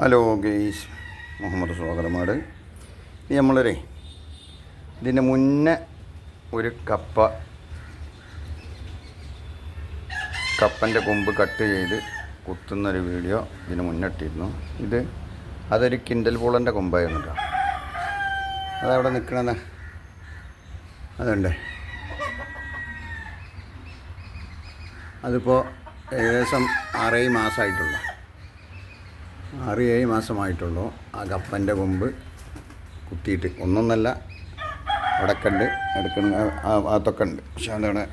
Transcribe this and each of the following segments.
Hello guys. Muhammad Swagathamad നമ്മളൊരു ഇതിന്റെ മുന്നേ ഒരു കപ്പ കപ്പന്റെ കൊമ്പ് കട്ട് ചെയ്ത് കുത്തുന്നൊരു വീഡിയോ ഇതിന് മുന്നിട്ടിരുന്നു ഇത് അതൊരു കിൻഡൽ പൂളന്റെ കൊമ്പായിരുന്നു കേട്ടോ. അതവിടെ നിൽക്കണത് അതുണ്ടേ. അതിപ്പോൾ ഏകദേശം ആറേഴ് മാസമായിട്ടുള്ളൂ ആറ് ഏഴ് മാസമായിട്ടുള്ളൂ ആ കപ്പന്റെ കൊമ്പ് കുത്തിയിട്ട്. ഒന്നൊന്നല്ല അടക്കണ്ട് എടുക്കുന്ന ആ ഭാഗത്തൊക്കെ ഉണ്ട് പക്ഷെ അതവിടെ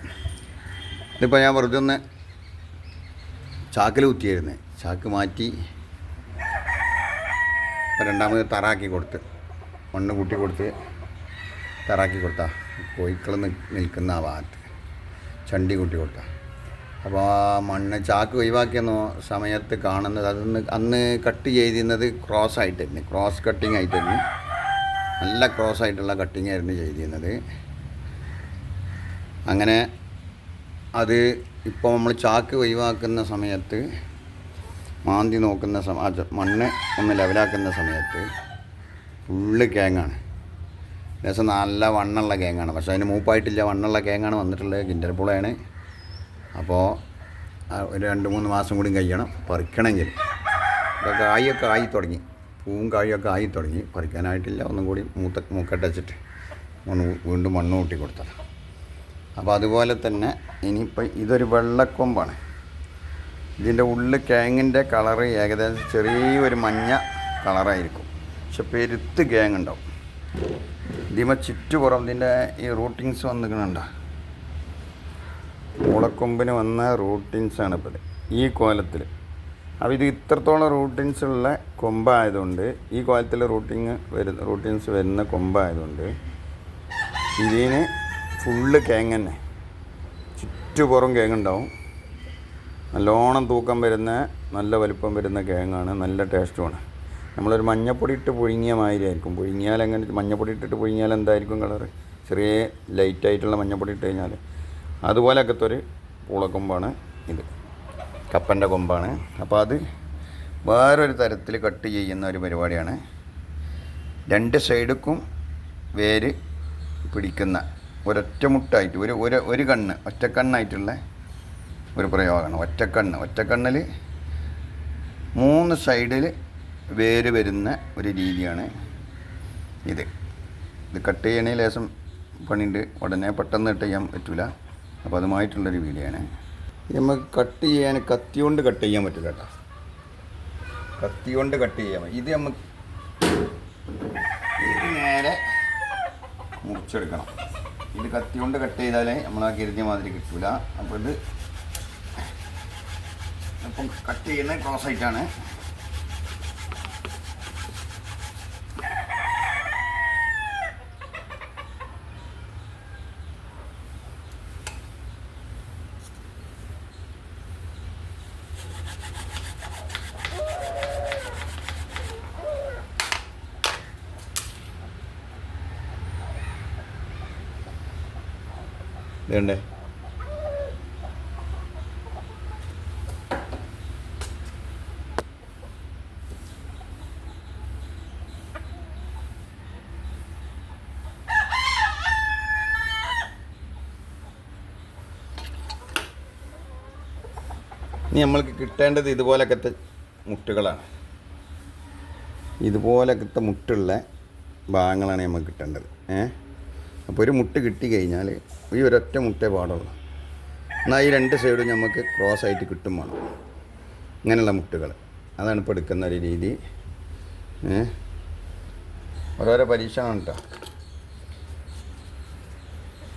ഇതിപ്പോൾ ഞാൻ വെറുതെ ഒന്ന് ചാക്കിൽ കുത്തിയായിരുന്നേ. ചാക്ക് മാറ്റി രണ്ടാമത് തറാക്കി കൊടുത്ത് മണ്ണ് കൂട്ടി കൊടുത്ത് തറാക്കി കൊടുത്താൽ കോഴിക്കൾ നിൽക്കുന്ന ആ ഭാഗത്ത് ചണ്ടി കൂട്ടി കൊടുത്താ. അപ്പോൾ ആ മണ്ണ് ചാക്ക് ഒഴിവാക്കിയെന്ന സമയത്ത് കാണുന്നത്. അതൊന്ന് അന്ന് കട്ട് ചെയ്തിരുന്നത് ക്രോസ് ആയിട്ടായിരുന്നു. ക്രോസ് കട്ടിങ് ആയിട്ടായിരുന്നു. നല്ല ക്രോസ് ആയിട്ടുള്ള കട്ടിങ് ആയിരുന്നു ചെയ്തിരുന്നത്. അങ്ങനെ അത് ഇപ്പോൾ നമ്മൾ ചാക്ക് ഒഴിവാക്കുന്ന സമയത്ത് മാന്തി നോക്കുന്ന സമ മണ്ണ് ഒന്ന് ലെവലാക്കുന്ന സമയത്ത് ഫുള്ള് കേങ്ങാണ്. ഏകദേശം നല്ല വണ്ണുള്ള കേങ്ങാണ്. പക്ഷേ അതിന് മൂപ്പായിട്ടില്ല. വണ്ണുള്ള കേങ്ങാണ് വന്നിട്ടുള്ളത്. കിൻഡൽപ്പുളയാണ് അപ്പോൾ ഒരു രണ്ട് മൂന്ന് മാസം കൂടി കഴിയണം പറിക്കണമെങ്കിൽ. ഇപ്പോൾ കായൊക്കെ ആയി തുടങ്ങി. പൂവും കായൊക്കെ ആയി തുടങ്ങി. പറിക്കാനായിട്ടില്ല ഒന്നും കൂടി മൂത്ത മൂക്കട്ടച്ചിട്ട്. ഒന്ന് വീണ്ടും മണ്ണ് കൂട്ടി കൊടുത്തത്. അപ്പോൾ അതുപോലെ തന്നെ ഇനിയിപ്പോൾ ഇതൊരു വെള്ളക്കൊമ്പാണ്. ഇതിന്റെ ഉള്ളിൽ കേങ്ങിന്റെ കളറ് ഏകദേശം ചെറിയൊരു മഞ്ഞ കളറായിരിക്കും. പക്ഷെ പെരുത്ത് കേങ്ങുണ്ടാവും. ഇതിമ ചുറ്റുപുറം ഇതിന്റെ ഈ റൂട്ടിങ്സ് വന്നിക്കണുണ്ടോ മുളക്കൊമ്പിന് വന്ന റൂട്ടിൻസാണ് ഇപ്പോൾ. ഈ കോലത്തിൽ. അപ്പോൾ ഇത് ഇത്രത്തോളം റൂട്ടിൻസ് ഉള്ള കൊമ്പായതുകൊണ്ട് ഈ കോലത്തിൽ റൂട്ടിങ് വരുന്ന റൂട്ടിൻസ് വരുന്ന കൊമ്പായതുകൊണ്ട് ഇതിന് ഫുള്ള് കേങ്ങ് തന്നെ. ചുറ്റുപുറം കേങ്ങുണ്ടാവും നല്ലോണം തൂക്കം വരുന്ന നല്ല വലുപ്പം വരുന്ന കേങ്ങാണ് നല്ല ടേസ്റ്റുമാണ് നമ്മളൊരു മഞ്ഞപ്പൊടി ഇട്ട് പുഴുങ്ങിയ മാതിരി ആയിരിക്കും. പുഴുങ്ങിയാൽ എങ്ങനെ മഞ്ഞപ്പൊടി ഇട്ടിട്ട് പുഴുങ്ങിയാൽ എന്തായിരിക്കും കളറ് ചെറിയ ലൈറ്റായിട്ടുള്ള മഞ്ഞപ്പൊടി ഇട്ട് കഴിഞ്ഞാൽ അതുപോലൊക്കത്തെ ഒരു പൂളക്കൊമ്പാണ് ഇത്. കപ്പന്റെ കൊമ്പാണ്. അപ്പോൾ അത് വേറൊരു തരത്തിൽ കട്ട് ചെയ്യുന്ന ഒരു പരിപാടിയാണ്. രണ്ട് സൈഡിക്കും വേര് പിടിക്കുന്ന ഒരൊറ്റ മുട്ടായിട്ട് ഒരു ഒരു ഒരു കണ്ണ് ഒറ്റക്കണ്ണായിട്ടുള്ള ഒരു പ്രയോഗമാണ്. ഒറ്റക്കണ്ണ്. ഒറ്റക്കണ്ണിൽ മൂന്ന് സൈഡിൽ വേര് വരുന്ന ഒരു രീതിയാണ് ഇത്. ഇത് കട്ട് ചെയ്യണേ ലേശം പണിയുണ്ട് ഉടനെ പെട്ടെന്ന് കട്ട് ചെയ്യാൻ പറ്റില്ല അപ്പോൾ അതുമായിട്ടുള്ളൊരു വീഡിയോയാണ്. ഇത് നമുക്ക് കട്ട് ചെയ്യാൻ കത്തി കൊണ്ട് കട്ട് ചെയ്യാൻ പറ്റില്ല കേട്ടോ. കത്തി കൊണ്ട് കട്ട് ചെയ്യാൻ ഇത് നമുക്ക് ഇത് നേരെ മുറിച്ചെടുക്കണം. ഇത് കത്തി കൊണ്ട് കട്ട് ചെയ്താലേ നമ്മൾ ആ കരുതിയ മാതിരി കിട്ടൂല. അപ്പോൾ ഇത് അപ്പം കട്ട് ചെയ്യുന്നത് ക്ലോസ് ആയിട്ടാണ് ഇതുണ്ടേ ഇനി നമ്മൾക്ക് കിട്ടേണ്ടത് ഇതുപോലൊക്കത്തെ മുട്ടുകളാണ്. ഇതുപോലൊക്കത്തെ മുട്ടുള്ള ഭാഗങ്ങളാണ് നമുക്ക് കിട്ടേണ്ടത്. ഏ? അപ്പോൾ ഒരു മുട്ട് കിട്ടി കഴിഞ്ഞാൽ ഈ ഒരൊറ്റ മുട്ടേ പാടുള്ളൂ. എന്നാൽ ഈ രണ്ട് സൈഡും നമുക്ക് ക്രോസ് ആയിട്ട് കിട്ടും വേണം. ഇങ്ങനെയുള്ള മുട്ടുകൾ. അതാണ് ഇപ്പോൾ എടുക്കുന്ന ഒരു രീതി. ഓരോരോ പരീക്ഷണം കേട്ടോ.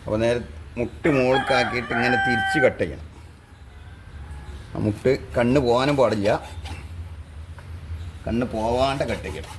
അപ്പോൾ നേരെ മുട്ട് മുകൾക്കാക്കിയിട്ട് ഇങ്ങനെ തിരിച്ച് കട്ട് ചെയ്യണം. മുട്ട് കണ്ണ് പോകാനും പാടില്ല. കണ്ണ് പോവാണ്ട് കട്ട് ചെയ്യണം.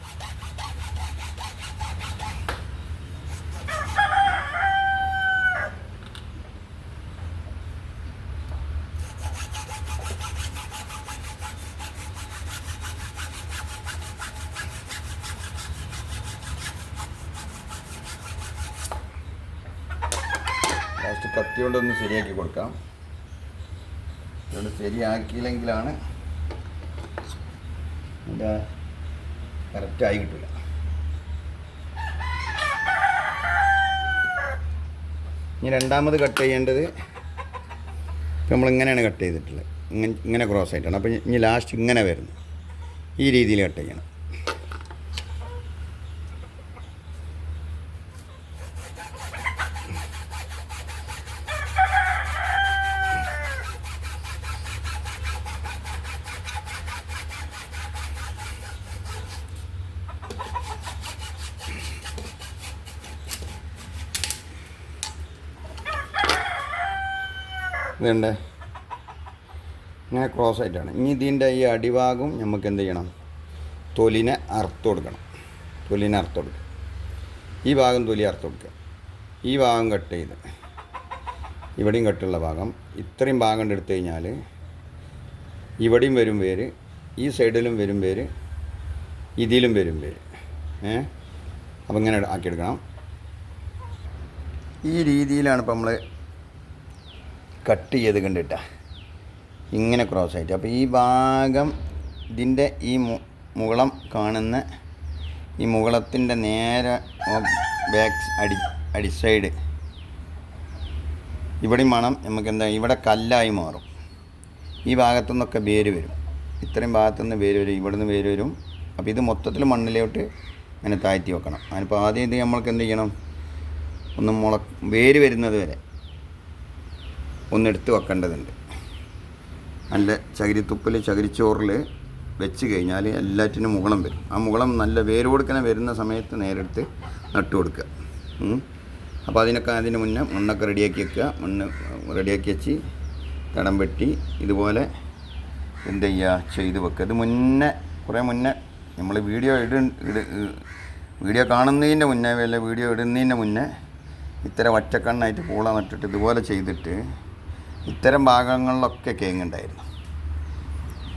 കത്തി കൊണ്ടൊന്ന് ശരിയാക്കി കൊടുക്കാം. ഇതുകൊണ്ട് ശരിയാക്കിയില്ലെങ്കിലാണ് അതിന്റെ കറക്റ്റായി കിട്ടില്ല ഇനി രണ്ടാമത് കട്ട് ചെയ്യേണ്ടത് നമ്മളിങ്ങനെയാണ് കട്ട് ചെയ്തിട്ടുള്ളത്. ഇങ്ങനെ ഇങ്ങനെ ക്രോസ് ആയിട്ടാണ്. അപ്പോൾ ഇനി ലാസ്റ്റ് ഇങ്ങനെ വരുന്നു. ഈ രീതിയിൽ കട്ട് ചെയ്യണം. ഇതുണ്ട് ഇങ്ങനെ ക്രോസ് ആയിട്ടാണ്. ഇനി ഇതിന്റെ ഈ അടിഭാഗം നമുക്ക് എന്ത് ചെയ്യണം? തൊലിനെ അറുത്ത് കൊടുക്കണം. തൊലിനെ അറുത്ത് കൊടുക്കുക. ഈ ഭാഗം തൊലി അറുത്ത് കൊടുക്കുക. ഈ ഭാഗം കട്ട് ചെയ്ത് ഇവിടെയും കട്ടുള്ള ഭാഗം. ഇത്രയും ഭാഗം എടുത്തു കഴിഞ്ഞാൽ ഇവിടെയും വരും പേര് ഈ സൈഡിലും വരും പേര് ഇതിലും വരും പേര് ഏ? അപ്പം ഇങ്ങനെ ആക്കിയെടുക്കണം ഈ രീതിയിലാണ് ഇപ്പം നമ്മൾ കട്ട് ചെയ്ത് കണ്ടിട്ട. ഇങ്ങനെ ക്രോസ് ആയിട്ട്. അപ്പോൾ ഈ ഭാഗം ഇതിന്റെ ഈ മുകളം കാണുന്ന ഈ മുകളത്തിന്റെ നേരെ ബാക്ക് അടി അടി സൈഡ് ഇവിടെ മണം നമുക്ക് എന്താ ഇവിടെ കല്ലായി മാറും. ഈ ഭാഗത്തു നിന്നൊക്കെ വേര് വരും. ഇത്രയും ഭാഗത്തു നിന്ന് വേര് വരും ഇവിടെ നിന്ന് വേര് വരും. അപ്പോൾ ഇത് മൊത്തത്തിൽ മണ്ണിലോട്ട് അങ്ങനെ താഴ്ത്തി വെക്കണം. അതിനിപ്പോൾ ആദ്യം ഇത് നമ്മൾക്ക് എന്ത് ചെയ്യണം? ഒന്ന് മുള വേര് വരുന്നത് വരെ. ഒന്നെടുത്ത് വെക്കേണ്ടതുണ്ട്. നല്ല ചകിരിത്തുപ്പിൽ ചകിരിച്ചോറിൽ വെച്ച് കഴിഞ്ഞാൽ എല്ലാറ്റിനും മുകളം വരും. ആ മുകളം നല്ല വേര് കൊടുക്കണ വരുന്ന സമയത്ത് നേരെടുത്ത് നട്ടു കൊടുക്കുക. അപ്പോൾ അതിനൊക്കെ അതിന് മുന്നേ മണ്ണൊക്കെ റെഡിയാക്കി വെക്കുക. മണ്ണ് റെഡിയാക്കി വെച്ച് തടം വെട്ടി ഇതുപോലെ എന്ത് ചെയ്യുക? ചെയ്ത് വെക്കുക. ഇത് മുന്നേ കുറേ മുന്നേ നമ്മൾ വീഡിയോ ഇട വീഡിയോ കാണുന്നതിന്റെ മുന്നേ വല്ല വീഡിയോ ഇടുന്നതിന്റെ മുന്നേ ഇത്തരം ഒറ്റക്കണ്ണായിട്ട് പൂള നട്ടിട്ട് ഇതുപോലെ ചെയ്തിട്ട് ഇത്തരം ഭാഗങ്ങളിലൊക്കെ കേങ്ങുണ്ടായിരുന്നു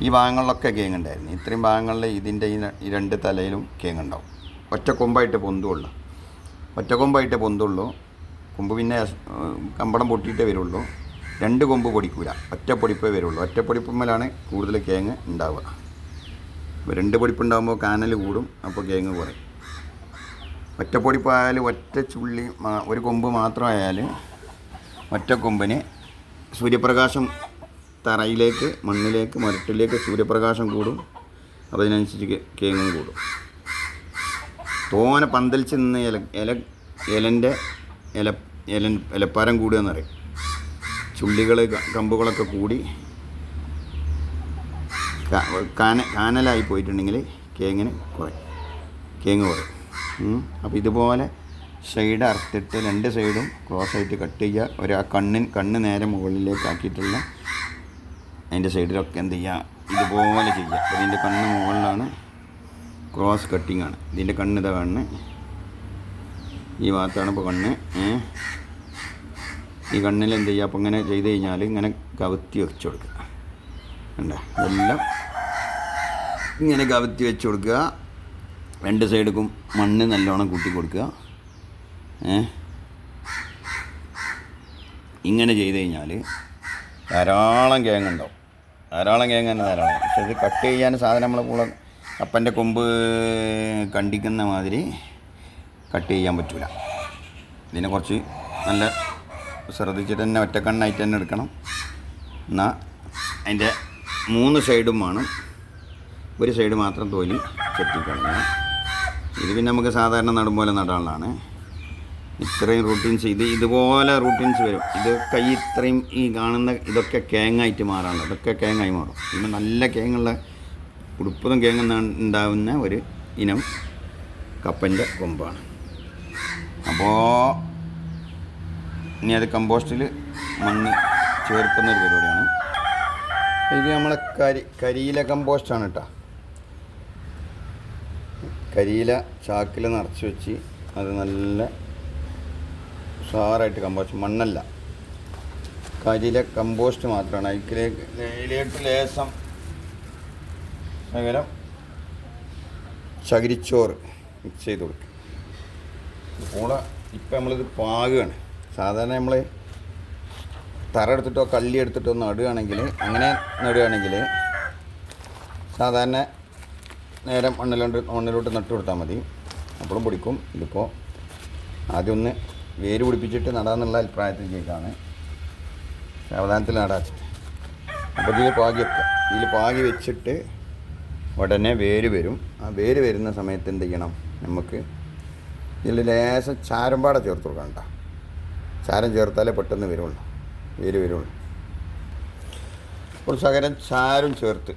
ഈ ഭാഗങ്ങളിലൊക്കെ കേങ്ങുണ്ടായിരുന്നു ഇത്രയും ഭാഗങ്ങളിൽ ഇതിന്റെ ഈ രണ്ട് തലയിലും കേങ്ങുണ്ടാവും ഒറ്റ കൊമ്പായിട്ട് പൊന്തുള്ളൂ. ഒറ്റ കൊമ്പായിട്ട് പൊന്തുള്ളൂ. കൊമ്പ് പിന്നെ കമ്പടം പൊട്ടിയിട്ടേ വരുള്ളൂ. രണ്ട് കൊമ്പ് പൊടിക്കൂല. ഒറ്റ പൊടിപ്പേ വരുള്ളൂ. ഒറ്റ പൊടിപ്പുമ്മലാണ് കൂടുതൽ കേങ്ങ് ഉണ്ടാവുക. അപ്പോൾ രണ്ട് പൊടിപ്പുണ്ടാകുമ്പോൾ കാനൽ കൂടും അപ്പോൾ കേങ്ങ് കുറയും. ഒറ്റ പൊടിപ്പായാലും ഒറ്റ ചുള്ളി ഒരു കൊമ്പ് മാത്രമായാൽ ഒറ്റ കൊമ്പിന് സൂര്യപ്രകാശം തറയിലേക്ക് മണ്ണിലേക്ക് മരട്ടിലേക്ക് സൂര്യപ്രകാശം കൂടും. അപ്പോൾ അതിനനുസരിച്ച് കേങ്ങും കൂടും. തോനെ പന്തലിച്ച് നിന്ന് ഇല ഇല ഇലന്റെ ഇല ഇല ഇലപ്പാരം കൂടുക എന്നറിയും ചുള്ളികൾ കമ്പുകളൊക്കെ കൂടി കാന കാനലായി പോയിട്ടുണ്ടെങ്കിൽ കേങ്ങിന് കുറയും. കേങ്ങ് കുറയും. അപ്പോൾ ഇതുപോലെ സൈഡ് അറുത്തിട്ട് രണ്ട് സൈഡും ക്രോസ് ആയിട്ട് കട്ട് ചെയ്യുക. ഒരു ആ കണ്ണിൻ കണ്ണ് നേരെ മുകളിലേക്ക് ആക്കിയിട്ടുള്ള അതിന്റെ സൈഡിലൊക്കെ എന്ത് ചെയ്യുക? ഇതുപോലെ ചെയ്യുക. അപ്പോൾ ഇതിന്റെ കണ്ണ് മുകളിലാണ് ക്രോസ് കട്ടിങ് ആണ്. ഇതിന്റെ കണ്ണ് ഇതാ കണ്ണ്. ഈ ഭാഗത്താണ് ഇപ്പോൾ കണ്ണ്. ഈ കണ്ണിൽ എന്ത് ചെയ്യുക? അപ്പോൾ ഇങ്ങനെ ചെയ്ത് കഴിഞ്ഞാൽ ഇങ്ങനെ കവത്തി വെച്ച് കൊടുക്കുക. കണ്ട? എല്ലാം ഇങ്ങനെ കവത്തി വെച്ച് കൊടുക്കുക. രണ്ട് സൈഡിലും മണ്ണ് നല്ലോണം കൂട്ടി കൊടുക്കുക. ഇങ്ങനെ ചെയ്ത് കഴിഞ്ഞാൽ ധാരാളം കേങ്ങ് ഉണ്ടാവും. ധാരാളം കേങ്ങ് തന്നെ ധാരാളം. പക്ഷെ ഇത് കട്ട് ചെയ്യാൻ സാധനം നമ്മൾ കൂടെ കപ്പന്റെ കൊമ്പ് കണ്ടിക്കുന്ന മാതിരി കട്ട് ചെയ്യാൻ പറ്റില്ല ഇതിനെ കുറച്ച് നല്ല ശ്രദ്ധിച്ചിട്ട് തന്നെ ഒറ്റക്കണ്ണായിട്ട് തന്നെ എടുക്കണം. എന്നാൽ അതിന്റെ മൂന്ന് സൈഡും വേണം. ഒരു സൈഡ് മാത്രം തോലി ചെത്തിക്കളഞ്ഞ. ഇത് പിന്നെ നമുക്ക് സാധാരണ നടും പോലെ നടാനുള്ളതാണ്. ഇത്രയും റൂട്ടീൻസ് ഇത് ഇതുപോലെ റൂട്ടീൻസ് വരും. ഇത് കൈ ഇത്രയും ഈ കാണുന്ന ഇതൊക്കെ കേങ്ങായിട്ട് മാറാനുള്ളത് ഇതൊക്കെ കേങ്ങായി മാറും. പിന്നെ നല്ല കേങ്ങുള്ള ഉടുപ്പതും കേങ്ങ ഉണ്ടാവുന്ന ഒരു ഇനം കപ്പന്റെ കൊമ്പാണ്. അപ്പോൾ ഇനി അത് കമ്പോസ്റ്റിൽ മണ്ണ് ചേർക്കുന്ന ഒരു പരിപാടിയാണ്. ഇത് നമ്മളെ കരി കരിയില കമ്പോസ്റ്റാണ് കേട്ടോ കരിയില ചാക്കിൽ നിറച്ച് വെച്ച് അത് നല്ല ഉഷാറായിട്ട് കമ്പോസ്റ്റ് മണ്ണല്ല. കരിയിലെ കമ്പോസ്റ്റ് മാത്രമാണ്. അതിലേക്ക് അതിലേക്ക് ലേസം ശകലം ചകിരിച്ചോറ് മിക്സ് ചെയ്ത് കൊടുക്കും. കൂടെ ഇപ്പം നമ്മളിത് പാകുകയാണ്. സാധാരണ നമ്മൾ തറ എടുത്തിട്ടോ കള്ളി എടുത്തിട്ടോ നടുകയാണെങ്കിൽ അങ്ങനെ നടുകയാണെങ്കിൽ സാധാരണ നേരം മണ്ണിലോട്ട് മണ്ണിലോട്ട് നട്ടു കൊടുത്താൽ മതി. അപ്പോഴും പിടിക്കും. ഇതിപ്പോൾ ആദ്യം ഒന്ന് വേര് പിടിപ്പിച്ചിട്ട് നടാന്നുള്ള അഭിപ്രായത്തിൽ ചെയ്താണ് സാവധാനത്തിൽ നടാച്ചിട്ട് അപ്പോൾ ഇതിൽ പാകി വെക്കുക. ഇതിൽ പാകി വെച്ചിട്ട് ഉടനെ വേര് വരും. ആ വേര് വരുന്ന സമയത്ത് എന്ത് ചെയ്യണം? നമുക്ക് ഇതിൽ ലേശം ചാരമ്പാട ചേർത്ത് കൊടുക്കണ്ട ചാരം ചേർത്താലേ പെട്ടെന്ന് വരുള്ളൂ. വേര് വരുള്ളൂ. കുറച്ച് അകരം ചാരം ചേർത്ത്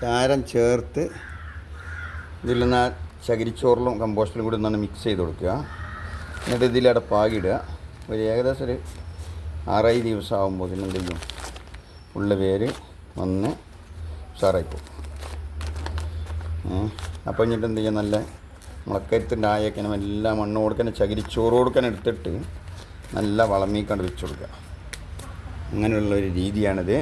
ചാരം ചേർത്ത് ഇതിൽ നിന്ന് ചകിരിച്ചോറിലും കമ്പോസ്റ്റിലും കൂടി ഒന്നാണ് മിക്സ് ചെയ്ത് കൊടുക്കുക. എന്നിട്ട് ഇതിലവിടെ പാകിടുക ഒരു ഏകദേശം ഒരു ആറായി ദിവസം ആകുമ്പോൾ ഇതിനെന്ത് ചെയ്യും? ഉള്ള പേര് വന്ന് ഉഷാറായിപ്പോവും അപ്പോൾ എന്നിട്ട് എന്ത് ചെയ്യുക നല്ല മുളക്കരുത്തിന്റെ ആയക്കനം എല്ലാം മണ്ണ് കൊടുക്കണ ചകിരിച്ചോറ് കൊടുക്കാൻ എടുത്തിട്ട് നല്ല വളമീക്കണ്ട് വെച്ച് കൊടുക്കുക. അങ്ങനെയുള്ള ഒരു രീതിയാണിത്.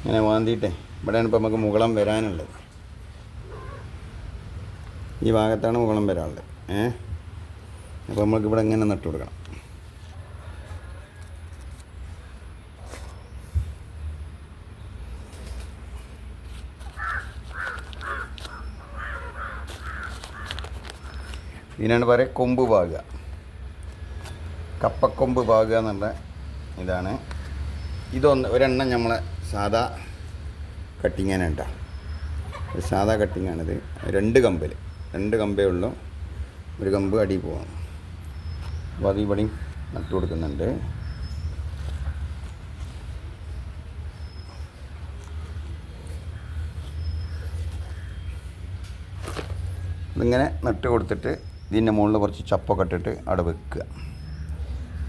ഇങ്ങനെ വാന്തിയിട്ടേ ഇവിടെയാണ് ഇപ്പോൾ നമുക്ക് മുകളം വരാനുള്ളത്. ഈ ഭാഗത്താണ് മുകളം വരാനുള്ളത്. ഏഹ് അപ്പോൾ നമ്മൾക്കിവിടെ ഇങ്ങനെ നട്ടു കൊടുക്കണം. ഇതിനാണ് പറയുക കൊമ്പ് പാകുക. കപ്പക്കൊമ്പ് പാകുക എന്നുള്ള ഇതാണ്. ഇതൊന്ന് ഒരെണ്ണം നമ്മൾ സാധാ കട്ടിങ്ങാണ് കേട്ടോ. ഒരു സാധാ കട്ടിങ്ങാണിത് രണ്ട് കമ്പിൽ രണ്ട് കമ്പേ ഉള്ളൂ. ഒരു കമ്പ് അടി പോകാം അപ്പോൾ അത് ഇവിടെയും നട്ടു കൊടുക്കുന്നുണ്ട്. ഇതിങ്ങനെ നട്ട് കൊടുത്തിട്ട് ഇതിന്റെ മുകളിൽ കുറച്ച് ചപ്പൊക്കെ ഇട്ടിട്ട് അവിടെ വെക്കുക.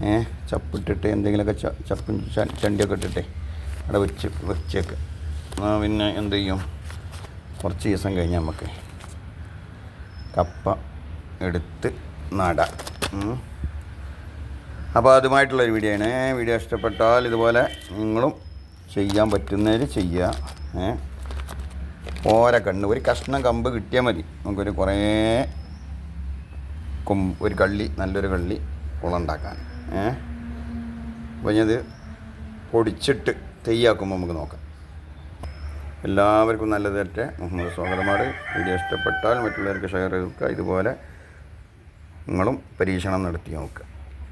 ഏ ചപ്പിട്ടിട്ട് എന്തെങ്കിലുമൊക്കെ ച ചപ്പും ചണ്ടിയൊക്കെ ഇട്ടിട്ട് അവിടെ വെച്ച് വെച്ചേക്കുക പിന്നെ എന്ത് ചെയ്യും? കുറച്ച് ദിവസം കഴിഞ്ഞ് നമുക്ക് കപ്പ എടുത്ത് നടാം. അപ്പോൾ അതുമായിട്ടുള്ളൊരു വീഡിയോ ആണ് വീഡിയോ ഇഷ്ടപ്പെട്ടാൽ ഇതുപോലെ നിങ്ങളും ചെയ്യാൻ പറ്റുന്നതിൽ ചെയ്യുക ഏ? ഓര കണ്ണ്. ഒരു കഷ്ണം കമ്പ് കിട്ടിയാൽ മതി. നമുക്കൊരു കുറേ കൊമ്പ് ഒരു കള്ളി നല്ലൊരു കള്ളി കുളമുണ്ടാക്കാൻ ഏ? അപ്പോൾ ഞാനത് പൊടിച്ചിട്ട് തെയ്യാക്കുമ്പോൾ നമുക്ക് നോക്കാം. എല്ലാവർക്കും നല്ലത് തെറ്റേ മുഹമ്മദ് സ്വാഗതമാണ്. വീഡിയോ ഇഷ്ടപ്പെട്ടാൽ മറ്റുള്ളവർക്ക് ഷെയർ ചെയ്ത് ഇതുപോലെ നിങ്ങളും പരീക്ഷണം നടത്തി നോക്കുക.